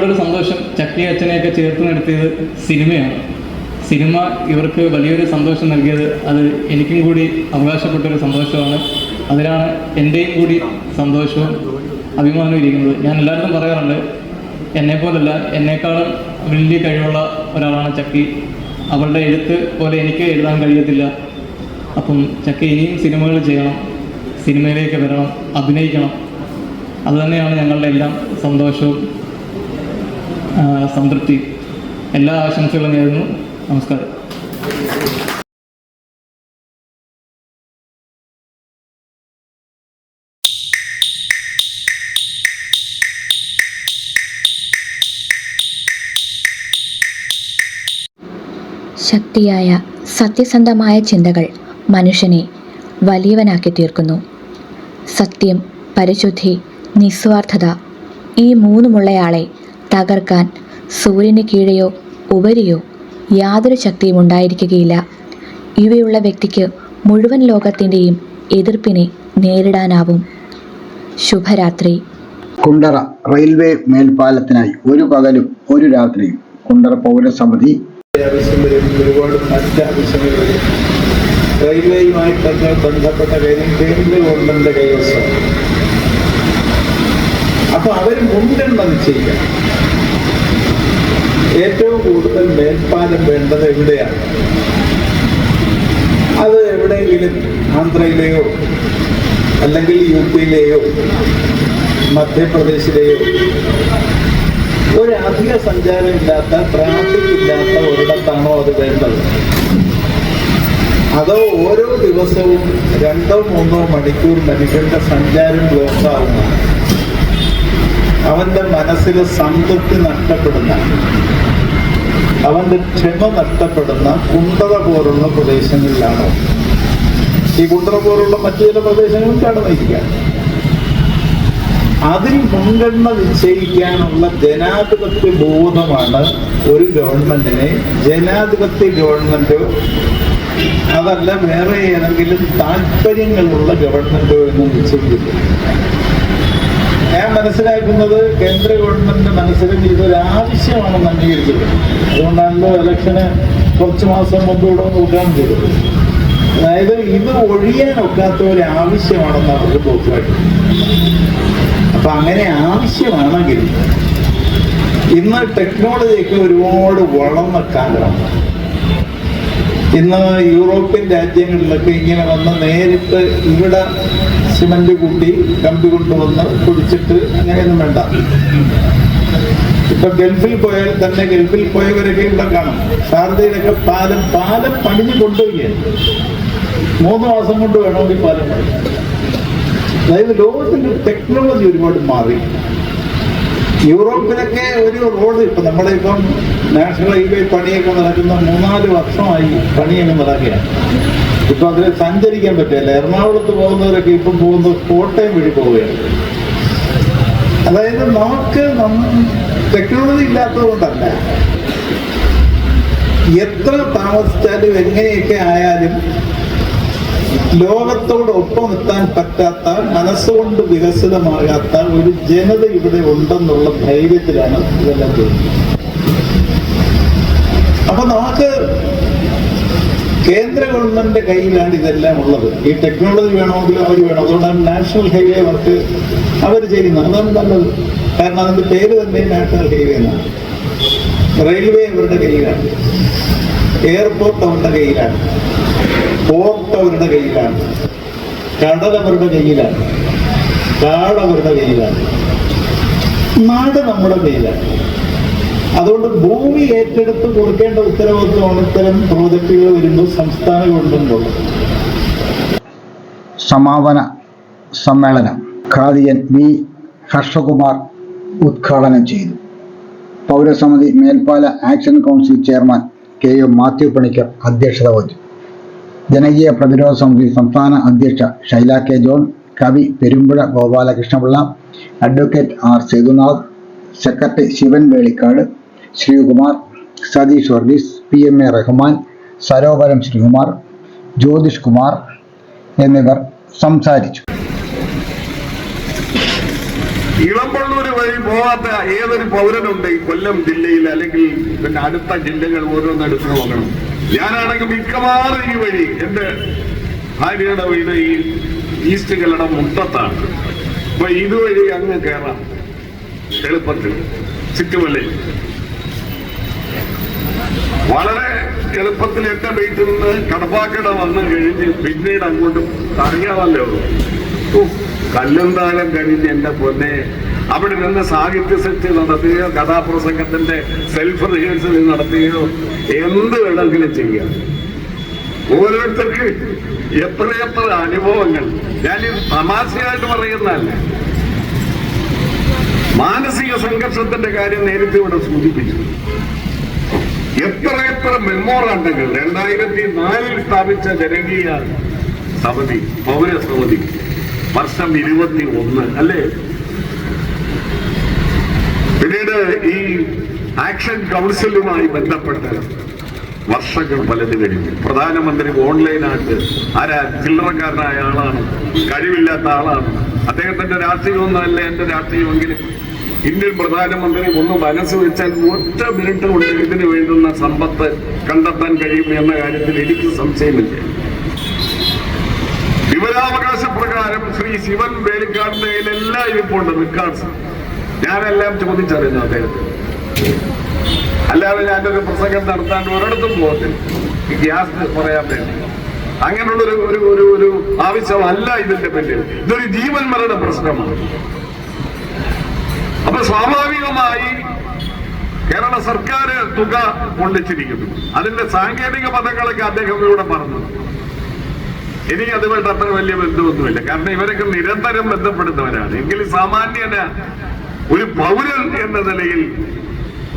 ഒരു സന്തോഷം ചക്കി അച്ഛനെയൊക്കെ ചേർത്ത് നിർത്തിയത് സിനിമയാണ്. സിനിമ ഇവർക്ക് വലിയൊരു സന്തോഷം നൽകിയത്. അത് എനിക്കും കൂടി അവകാശപ്പെട്ടൊരു സന്തോഷമാണ്. അതിലാണ് എന്റെയും കൂടി സന്തോഷവും അഭിമാനവും ഇരിക്കുന്നത്. ഞാൻ എല്ലായിടത്തും പറയാറുണ്ട് എന്നെപ്പോലല്ല എന്നേക്കാളും വലിയ കഴിവുള്ള ഒരാളാണ് ചക്കി. അവളുടെ എഴുത്ത് പോലെ എനിക്ക് എഴുതാൻ കഴിയത്തില്ല. അപ്പം ചക്ക ഇനിയും സിനിമകൾ ചെയ്യണം സിനിമയിലേക്ക് വരണം അഭിനയിക്കണം. അതുതന്നെയാണ് ഞങ്ങളുടെ എല്ലാം സന്തോഷവും സംതൃപ്തി എല്ലാ ആശംസകളും നേരുന്നു. നമസ്കാരം. ശക്തിയായ സത്യസന്ധമായ ചിന്തകൾ. മനുഷ്യനെ വലിയവനാക്കി തീർക്കുന്നു. സത്യം പരിശുദ്ധി നിസ്വാർത്ഥത ഈ മൂന്നുമുള്ളയാളെ തകർക്കാൻ സൂര്യന് കീഴെയോ ഉപരിയോ യാതൊരു ശക്തിയും ഉണ്ടായിരിക്കുകയില്ല. ഇവയുള്ള വ്യക്തിക്ക് മുഴുവൻ ലോകത്തിന്റെയും എതിർപ്പിനെ നേരിടാനാവും. ശുഭരാത്രി. കുണ്ടറ റെയിൽവേ മേൽപ്പാലത്തിനായി ഒരു പകലും ഒരു രാത്രിയും കുണ്ടറ പൗരസമിതി. ആവശ്യം വരും ഒരുപാട് മറ്റ് ആവശ്യങ്ങൾ വരും. റെയിൽവേയുമായിട്ടൊക്കെ ബന്ധപ്പെട്ട കാര്യം കേന്ദ്ര ഗവൺമെന്റിന്റെ കൈവശം. അപ്പൊ അവർ മുൻഗണന ചെയ്യാം ഏറ്റവും കൂടുതൽ മേൽപ്പാലം വേണ്ടത് എവിടെയാണ്? അത് എവിടെയെങ്കിലും ആന്ധ്രയിലെയോ അല്ലെങ്കിൽ യു പിയിലെയോ മധ്യപ്രദേശിലെയോ. ഒരു അധിക സഞ്ചാരമില്ലാത്ത ട്രാഫിക് ഇല്ലാത്ത ഒരിടത്താണോ അത് വേണ്ടത്? അതോ ഓരോ ദിവസവും രണ്ടോ മൂന്നോ മണിക്കൂർ മനുഷ്യന്റെ സഞ്ചാരം ബ്ലോക്കാവുന്ന അവന്റെ മനസ്സിൽ സംതൃപ്തി നഷ്ടപ്പെടുന്ന അവന്റെ ക്ഷമ നഷ്ടപ്പെടുന്ന കുണ്ടറ പോലുള്ള പ്രദേശങ്ങളിലാണോ? ഈ കുണ്ടറ പോലുള്ള മറ്റു ചില പ്രദേശങ്ങളും കടന്നിരിക്കാം അതിൽ മുൻഗണന നിശ്ചയിക്കാനുള്ള ജനാധിപത്യ ബോധമാണ് ഒരു ഗവൺമെന്റിനെ. ജനാധിപത്യ ഗവൺമെന്റോ അതല്ല വേറെ ഏതെങ്കിലും താല്പര്യങ്ങളുള്ള ഗവൺമെന്റോ എന്ന് നിശ്ചയിക്കുന്നു. ഞാൻ മനസ്സിലാക്കുന്നത് കേന്ദ്ര ഗവൺമെന്റിന്റെ മനസ്സിലും ഇതൊരു ആവശ്യമാണെന്ന് അംഗീകരിച്ചിട്ടുണ്ട്. അതുകൊണ്ടാണല്ലോ ഇലക്ഷന് കുറച്ച് മാസം മുമ്പ് ഇവിടെ നോക്കാൻ ചെയ്തത്. അതായത് ഇത് ഒഴിയാൻ ഒക്കാത്ത ഒരു ആവശ്യമാണെന്ന് അവർക്ക് ബോധ്യമായിട്ട്. അപ്പൊ അങ്ങനെ ആവശ്യമാണെങ്കിൽ ഇന്ന് ടെക്നോളജിയൊക്കെ ഒരുപാട് വളർന്ന കാലമാണ് ഇന്ന് യൂറോപ്യൻ രാജ്യങ്ങളിലൊക്കെ ഇങ്ങനെ വന്ന് നേരിട്ട് ഇവിടെ സിമന്റ് കൂട്ടി കമ്പി കൊണ്ടുവന്ന് കുടിച്ചിട്ട് അങ്ങനെയൊന്നും വേണ്ട. ഇപ്പൊ ഗൾഫിൽ പോയാൽ തന്നെ ഗൾഫിൽ പോയവരൊക്കെ ഇവിടെ കാണും. ഷാർജയിലൊക്കെ പാലം പാലം പണിഞ്ഞു കൊണ്ടുപോവുകയാണ്. മൂന്ന് മാസം കൊണ്ട് വേണമെങ്കിൽ പാലം അതായത് ലോകത്തിന്റെ ടെക്നോളജി ഒരുപാട് മാറി. യൂറോപ്പിലൊക്കെ ഒരു റോഡ് ഇപ്പൊ നമ്മുടെ ഇപ്പം നാഷണൽ ഹൈവേ പണിയൊക്കെ നടക്കുന്ന മൂന്നാൽ വർഷമായി പണിയൊക്കെ നടക്കുകയാണ്. ഇപ്പൊ അതിൽ സഞ്ചരിക്കാൻ പറ്റില്ല. എറണാകുളത്ത് പോകുന്നവരൊക്കെ ഇപ്പം പോകുന്നത് കോട്ടയം വഴി പോവുകയാണ്. അതായത് നമുക്ക് ടെക്നോളജി ഇല്ലാത്തതുകൊണ്ടല്ല. എത്ര താമസിച്ചാലും എങ്ങനെയൊക്കെ ആയാലും ലോകത്തോടൊപ്പം എത്താൻ പറ്റാത്ത മനസ്സുകൊണ്ട് വികസിതമാകാത്ത ഒരു ജനത ഇവിടെ ഉണ്ടെന്നുള്ള ധൈര്യത്തിലാണ് ഇതെല്ലാം ചെയ്യുന്നത്. അപ്പൊ നമുക്ക് കേന്ദ്ര ഗവൺമെന്റിന്റെ കയ്യിലാണ് ഇതെല്ലാം ഉള്ളത്. ഈ ടെക്നോളജി വേണമെങ്കിലും അവർ വേണം. അതുകൊണ്ടാണ് നാഷണൽ ഹൈവേ വർക്ക് അവർ ചെയ്യുന്നത്. അതാണ് നല്ലത്. കാരണം അതിന്റെ പേര് തന്നെ നാഷണൽ ഹൈവേ എന്നാണ്. റെയിൽവേ അവരുടെ കയ്യിലാണ്. എയർപോർട്ട് അവരുടെ കയ്യിലാണ്. പോർട്ട് അവരുടെ കയ്യിലാണ്. കടലവരുടെ കയ്യിലാണ്. കാടവരുടെ കയ്യിലാണ്. നാട് നമ്മുടെ കയ്യിലാണ്. അതുകൊണ്ട് ഭൂമി ഏറ്റെടുത്ത് കൊടുക്കേണ്ട ഉത്തരവാദിത്വമാണ് ഇത്തരം പ്രോജക്റ്റുകൾ വരുമ്പോൾ സംസ്ഥാന ഗവൺമെന്റുള്ളത് സമാപന സമ്മേളനം ഖാദിയൻ വി ഹർഷകുമാർ ഉദ്ഘാടനം ചെയ്തു. പൗരസമിതി മേൽപ്പാല action council chairman K M Mathew Panicker അധ്യക്ഷത വഹിച്ചു. ജനകീയ പ്രതിരോധ സമിതി സംസ്ഥാന അധ്യക്ഷ ഷൈല കെ ജോൺ കവി Perumpuzha Gopalakrishnapillai advocate R Sethunath secretary Sivan Velikkad Sreekumar Satheesh Varghese P M A Rahman Sarovaram Sreekumar Jyothish Kumar എന്നിവർ സംസാരിച്ചു. ഇളമ്പള്ളൂർ വഴി പോവാത്ത ഏതൊരു പൗരനുണ്ട് കൊല്ലം ജില്ലയിൽ അല്ലെങ്കിൽ പിന്നെ അടുത്ത ജില്ലകൾ ഓരോന്ന് എടുത്തു നോക്കണം. ഞാനാണെങ്കിൽ മിക്കവാറും ഈ വഴി എന്റെ ഭാര്യയുടെ വീട് ഈ ഈസ്റ്റ് കല്ലട മുട്ടത്താണ്. അപ്പൊ ഇതുവഴി അങ്ങ് കയറാം എളുപ്പത്തിൽ. ചുറ്റുമല്ലേ? വളരെ എളുപ്പത്തിൽ എന്റെ വീട്ടിൽ നിന്ന് കടപ്പാക്കട വന്നു കഴിഞ്ഞ് പിന്നീട് അങ്ങോട്ട് അറിയാമല്ലോ കല്ലന്താഴം കഴിഞ്ഞ് എന്റെ പൊന്നെ അവിടെ നിന്ന് സാഹിത്യ സെറ്റ് നടത്തുകയോ കഥാപ്രസംഗത്തിന്റെ സെൽഫ് റിഹേഴ്സൽ നടത്തുകയോ എന്ത് വേണമെങ്കിലും ചെയ്യാം. ഓരോരുത്തർക്ക് എത്രയെത്ര അനുഭവങ്ങൾ. ഞാൻ തമാശയായിട്ട് പറയുന്നതല്ല. മാനസിക സംഘർഷത്തിന്റെ കാര്യം നേരത്തെ ഇവിടെ സൂചിപ്പിച്ചു. എത്ര എത്ര മെമ്മോറാണ്ടങ്ങൾ രണ്ടായിരത്തി നാലിൽ സ്ഥാപിച്ച ജനകീയ സമിതി പൗരസമിതി വർഷം ഇരുപത്തി ഒന്ന് അല്ലേ? പിന്നീട് ഈ ആക്ഷൻ കൗൺസിലുമായി ബന്ധപ്പെട്ട് വർഷങ്ങൾ പലത് കഴിഞ്ഞു. പ്രധാനമന്ത്രി ഓൺലൈനായിട്ട് ആരാ? ചില്ലറക്കാരനായ ആളാണ് കഴിവില്ലാത്ത ആളാണ്. അദ്ദേഹത്തിന്റെ രാഷ്ട്രീയമൊന്നുമല്ല എന്റെ രാഷ്ട്രീയമെങ്കിലും ഇന്ത്യൻ പ്രധാനമന്ത്രി ഒന്ന് മനസ്സ് വെച്ചാൽ ഒറ്റ മിനിറ്റ് കൊണ്ട് ഇതിന് വേണ്ടുന്ന സമ്പത്ത് കണ്ടെത്താൻ കഴിയും എന്ന കാര്യത്തിൽ എനിക്ക് സംശയമില്ല. വിവരാവകാശ പ്രകാരം ശ്രീ ശിവൻ വേലിക്കാടിന്റെ എല്ലാ ഇരിപ്പുണ്ട് റെക്കോർഡ്സ് ഞാനെല്ലാം ചോദിച്ചറിഞ്ഞു അദ്ദേഹത്തെ. അല്ലാതെ ഞാനൊരു പ്രസംഗം നടത്താൻ ഒരിടത്തും പോകത്തില്ല. ഈ ഗ്യാസ് പറയാൻ വേണ്ടി. അങ്ങനെയുള്ള ഒരു ഒരു ഒരു ആവശ്യമല്ല ഇതിന്റെ പിന്നിൽ. ഇതൊരു ജീവൻ മരണ പ്രശ്നമാണ്. അപ്പൊ സ്വാഭാവികമായി കേരള സർക്കാർ തുക കൊള്ളിച്ചിരിക്കുന്നു അതിന്റെ സാങ്കേതിക പദങ്ങളൊക്കെ അദ്ദേഹം ഇവിടെ പറഞ്ഞു. എനിക്ക് അതുമായിട്ട് അത്ര വലിയ ബന്ധമൊന്നുമില്ല. കാരണം ഇവരൊക്കെ നിരന്തരം ബന്ധപ്പെടുന്നവരാണ്. എങ്കിലും സാമാന്യന ഒരു പൗരൻ എന്ന നിലയിൽ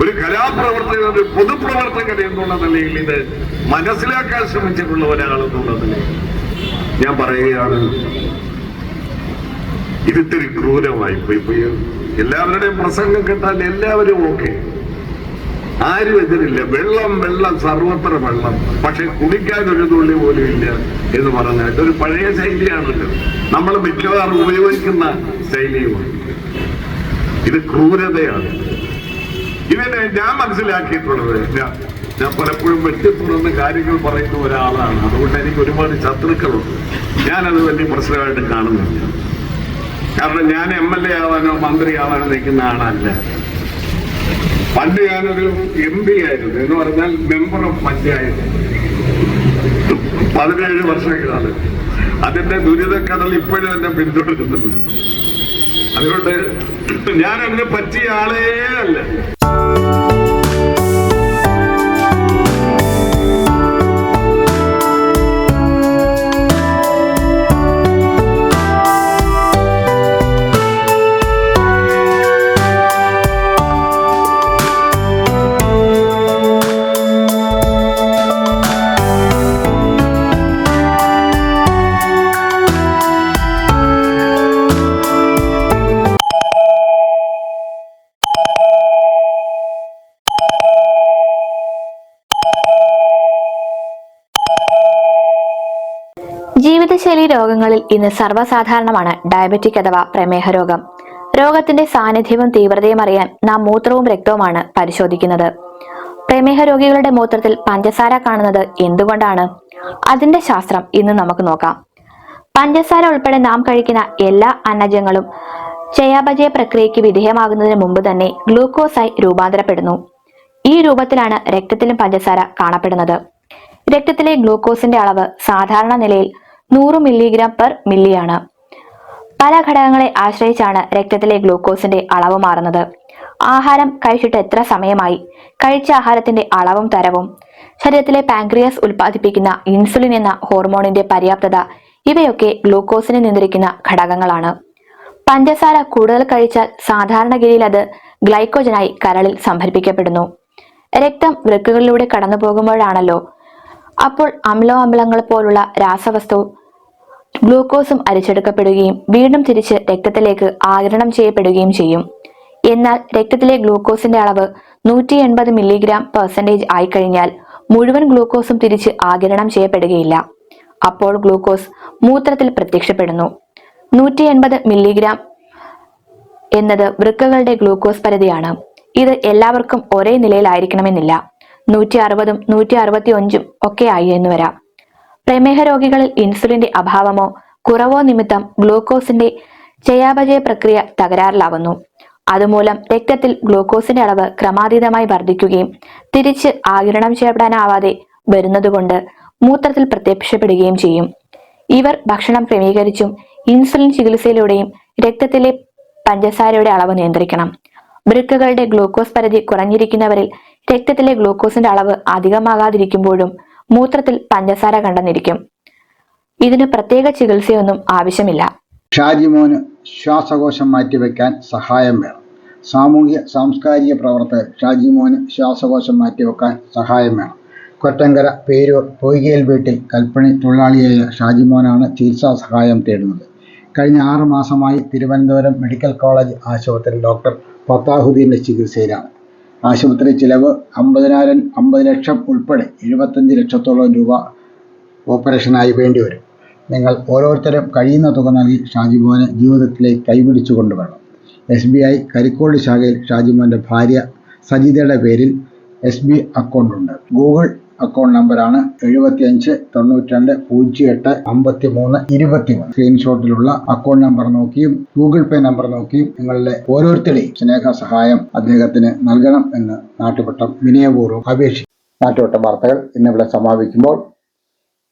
ഒരു കലാപ്രവർത്തകൻ ഒരു പൊതുപ്രവർത്തകൻ എന്നുള്ള നിലയിൽ ഇത് മനസ്സിലാക്കാൻ ശ്രമിച്ചിട്ടുള്ള ഒരാളെന്നുള്ള നിലയിൽ ഞാൻ പറയുകയാണ് ഇതിത്തിരി ക്രൂരമായി പോയി എല്ലാവരുടെയും പ്രസംഗം കേട്ടാൽ എല്ലാവരും ഓക്കെ. ആരും എതിരില്ല. വെള്ളം വെള്ളം സർവത്ര വെള്ളം. പക്ഷെ കുടിക്കാൻ ഒരു തുള്ളി പോലും ഇല്ല എന്ന് പറഞ്ഞാൽ ഇതൊരു പഴയ ശൈലിയാണല്ലോ. നമ്മൾ മിക്കവാറും ഉപയോഗിക്കുന്ന ശൈലിയുമാണ്. ഇത് ക്രൂരതയാണ്. ഇതിനെ ഞാൻ മനസ്സിലാക്കിയിട്ടുള്ളത് ഞാൻ ഞാൻ പലപ്പോഴും വെട്ടിത്തുറന്ന് കാര്യങ്ങൾ പറയുന്ന ഒരാളാണ്. അതുകൊണ്ട് എനിക്ക് ഒരുപാട് ശത്രുക്കളുണ്ട്. ഞാനത് വലിയ പ്രശ്നമായിട്ട് കാണുന്നില്ല. കാരണം ഞാൻ എം എൽ എ ആവാനോ മന്ത്രി ആവാനോ നിൽക്കുന്ന ആളല്ല. പണ്ട് ഞാനൊരു എം പി ആയിരുന്നു. എന്ന് പറഞ്ഞാൽ മെമ്പർ ഓഫ് പഞ്ചായത്ത്. പതിനേഴ് വർഷങ്ങളാണ്. അതിന്റെ ദുരിതക്കടൽ ഇപ്പോഴും എന്നെ പിന്തുടരുന്നുണ്ട്. അതുകൊണ്ട് ഞാൻ അതിനെ പറ്റിയ ആളേ അല്ല. ജീവിതശൈലി രോഗങ്ങളിൽ ഇന്ന് സർവസാധാരണമാണ് ഡയബറ്റിക് അഥവാ പ്രമേഹ രോഗം. രോഗത്തിന്റെ സാന്നിധ്യവും തീവ്രതയും അറിയാൻ നാം മൂത്രവും രക്തവുമാണ് പരിശോധിക്കുന്നത്. പ്രമേഹ രോഗികളുടെ മൂത്രത്തിൽ പഞ്ചസാര കാണുന്നത് എന്തുകൊണ്ടാണ്? അതിന്റെ ശാസ്ത്രം ഇന്ന് നമുക്ക് നോക്കാം. പഞ്ചസാര ഉൾപ്പെടെ നാം കഴിക്കുന്ന എല്ലാ അന്നജങ്ങളും ചയാപചയ പ്രക്രിയയ്ക്ക് വിധേയമാകുന്നതിന് മുമ്പ് തന്നെ ഗ്ലൂക്കോസായി രൂപാന്തരപ്പെടുന്നു. ഈ രൂപത്തിലാണ് രക്തത്തിലും പഞ്ചസാര കാണപ്പെടുന്നത്. രക്തത്തിലെ ഗ്ലൂക്കോസിന്റെ അളവ് സാധാരണ നിലയിൽ നൂറ് മില്ലിഗ്രാം പെർ മില്ലിയാണ്. പല ഘടകങ്ങളെ ആശ്രയിച്ചാണ് രക്തത്തിലെ ഗ്ലൂക്കോസിന്റെ അളവ് മാറുന്നത്. ആഹാരം കഴിച്ചിട്ട് എത്ര സമയമായി? കഴിച്ച ആഹാരത്തിന്റെ അളവും തരവും. ശരീരത്തിലെ പാൻക്രിയാസ് ഉൽപ്പാദിപ്പിക്കുന്ന ഇൻസുലിൻ എന്ന ഹോർമോണിന്റെ പര്യാപ്തത ഇവയൊക്കെ ഗ്ലൂക്കോസിനെ നിയന്ത്രിക്കുന്ന ഘടകങ്ങളാണ്. പഞ്ചസാര കൂടുതൽ കഴിച്ചാൽ സാധാരണഗതിയിൽ അത് ഗ്ലൈക്കോജനായി കരളിൽ സംഭരിപ്പിക്കപ്പെടുന്നു. രക്തം വൃക്കുകളിലൂടെ കടന്നു പോകുമ്പോഴാണല്ലോ അപ്പോൾ അമ്ലോ അമ്ലങ്ങൾ പോലുള്ള രാസവസ്തു ഗ്ലൂക്കോസും അരിച്ചെടുക്കപ്പെടുകയും വീണ്ടും തിരിച്ച് രക്തത്തിലേക്ക് ആഗിരണം ചെയ്യപ്പെടുകയും ചെയ്യും. എന്നാൽ രക്തത്തിലെ ഗ്ലൂക്കോസിന്റെ അളവ് നൂറ്റി എൺപത് മില്ലിഗ്രാം പെർസെന്റേജ് ആയിക്കഴിഞ്ഞാൽ മുഴുവൻ ഗ്ലൂക്കോസും തിരിച്ച് ആഗിരണം ചെയ്യപ്പെടുകയില്ല. അപ്പോൾ ഗ്ലൂക്കോസ് മൂത്രത്തിൽ പ്രത്യക്ഷപ്പെടുന്നു. നൂറ്റി എൺപത് മില്ലിഗ്രാം എന്നത് വൃക്കകളുടെ ഗ്ലൂക്കോസ് പരിധിയാണ്. ഇത് എല്ലാവർക്കും ഒരേ നിലയിലായിരിക്കണമെന്നില്ല. നൂറ്റി അറുപതും നൂറ്റി അറുപത്തി അഞ്ചും ഒക്കെ ആയി എന്ന് വരാം. പ്രമേഹ രോഗികളിൽ ഇൻസുലിന്റെ അഭാവമോ കുറവോ നിമിത്തം ഗ്ലൂക്കോസിന്റെ ചയാപചയ പ്രക്രിയ തകരാറിലാവുന്നു. അതുമൂലം രക്തത്തിൽ ഗ്ലൂക്കോസിന്റെ അളവ് ക്രമാതീതമായി വർദ്ധിക്കുകയും തിരിച്ച് ആകിരണം ചെയ്യപ്പെടാനാവാതെ വരുന്നതുകൊണ്ട് മൂത്രത്തിൽ പ്രത്യക്ഷപ്പെടുകയും ചെയ്യും. ഇവർ ഭക്ഷണം ക്രമീകരിച്ചും ഇൻസുലിൻ ചികിത്സയിലൂടെയും രക്തത്തിലെ പഞ്ചസാരയുടെ അളവ് നിയന്ത്രിക്കണം. വൃക്കകളുടെ ഗ്ലൂക്കോസ് പരിധി കുറഞ്ഞിരിക്കുന്നവരിൽ രക്തത്തിലെ ഗ്ലൂക്കോസിന്റെ അളവ് അധികമാകാതിരിക്കുമ്പോഴും മൂത്രത്തിൽ പഞ്ചസാര കണ്ടെന്നിരിക്കും. ഇതിന് പ്രത്യേക ചികിത്സയൊന്നും ആവശ്യമില്ല. ഷാജിമോന് ശ്വാസകോശം മാറ്റിവെക്കാൻ സഹായം വേണം. സാമൂഹ്യ സാംസ്കാരിക പ്രവർത്തകർ ഷാജിമോന് ശ്വാസകോശം മാറ്റിവെക്കാൻ സഹായം വേണം. കൊറ്റങ്കര പേരൂർ പൊയ്കേൽ വീട്ടിൽ കൽപ്പണി തൊഴിലാളിയായ ഷാജിമോനാണ് ചികിത്സാ സഹായം തേടുന്നത്. കഴിഞ്ഞ ആറ് മാസമായി തിരുവനന്തപുരം മെഡിക്കൽ കോളേജ് ആശുപത്രി ഡോക്ടർ ഫത്താഹുദ്ദീന്റെ ചികിത്സയിലാണ്. ആശുപത്രി ചിലവ് അമ്പതിനായിരം അമ്പത് ലക്ഷം ഉൾപ്പെടെ എഴുപത്തഞ്ച് ലക്ഷത്തോളം രൂപ ഓപ്പറേഷനായി വേണ്ടിവരും നിങ്ങൾ ഓരോരുത്തരും കഴിയുന്ന തുക നൽകി ഷാജിമോനെ ജീവിതത്തിലേക്ക് കൈപിടിച്ചു കൊണ്ടുവരണം. എസ് ബി ഐ കരിക്കോട് ശാഖയിൽ ഷാജിമോന്റെ ഭാര്യ സജിതയുടെ പേരിൽ എസ് ബി അക്കൗണ്ട് ഉണ്ട്. ഗൂഗിൾ അക്കൗണ്ട് നമ്പറാണ് എഴുപത്തിയഞ്ച് തൊണ്ണൂറ്റിരണ്ട് പൂജ്യം എട്ട് അമ്പത്തി മൂന്ന് ഇരുപത്തി മൂന്ന് സ്ക്രീൻഷോട്ടിലുള്ള അക്കൗണ്ട് നമ്പർ നോക്കിയും ഗൂഗിൾ പേ നമ്പർ നോക്കിയും നിങ്ങളുടെ ഓരോരുത്തരുടെയും സ്നേഹ സഹായം അദ്ദേഹത്തിന് നൽകണം എന്ന് നാട്ടുവട്ടം വിനയപൂർവം അപേക്ഷിക്കും നാട്ടുവട്ടം വാർത്തകൾ ഇന്നിവിടെ സമാപിക്കുമ്പോൾ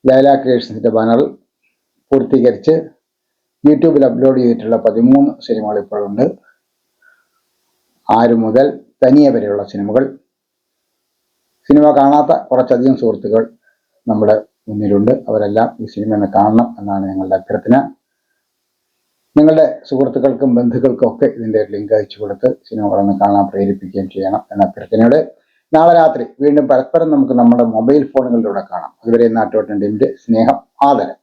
ലൈല ക്രിയേഷൻസിന്റെ ബാനർ പൂർത്തീകരിച്ച് യൂട്യൂബിൽ അപ്ലോഡ് ചെയ്തിട്ടുള്ള പതിമൂന്ന് സിനിമകൾ ഇപ്പോഴുണ്ട്. ആറ് മുതൽ തനിയെ വരെയുള്ള സിനിമകൾ സിനിമ കാണാത്ത കുറച്ചധികം സുഹൃത്തുക്കൾ നമ്മുടെ മുന്നിലുണ്ട്. അവരെല്ലാം ഈ സിനിമ ഒന്ന് കാണണം എന്നാണ് ഞങ്ങളുടെ അഭ്യർത്ഥന. നിങ്ങളുടെ സുഹൃത്തുക്കൾക്കും ബന്ധുക്കൾക്കും ഒക്കെ ഇതിന്റെ ലിങ്ക് അയച്ചു കൊടുത്ത് സിനിമകളൊന്ന് കാണാൻ പ്രേരിപ്പിക്കുകയും ചെയ്യണം എന്ന അഭ്യർത്ഥനയോടെ നാളെ രാത്രി വീണ്ടും പരസ്പരം നമുക്ക് നമ്മുടെ മൊബൈൽ ഫോണുകളിലൂടെ കാണാം. അതുവരെ നാട്ടോട്ടന്റെ സ്നേഹം ആദരം.